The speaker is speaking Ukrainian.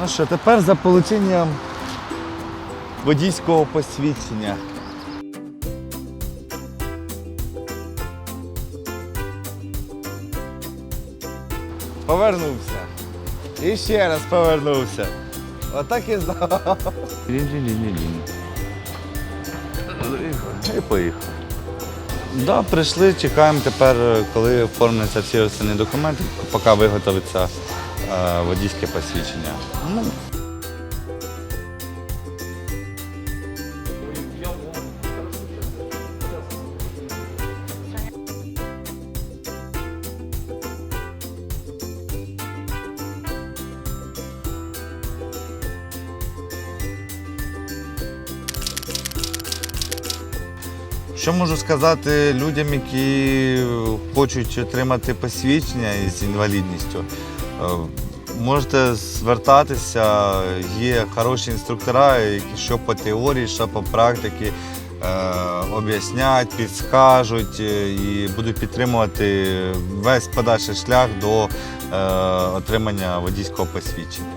Ну що, тепер за полученням водійського посвідчення. Повернувся. І ще раз повернувся. Отак і знав. Лін-лін-лін-лін. І поїхав. Да, прийшли, чекаємо тепер, коли оформляться всі останні документи, поки виготовиться е, водійське посвідчення. Що можу сказати людям, які хочуть отримати посвідчення із інвалідністю? Е, Можете звертатися, є хороші інструктора, які що по теорії, що по практиці е, об'яснять, підскажуть е, і будуть підтримувати весь подальший шлях до отримання водійського посвідчення.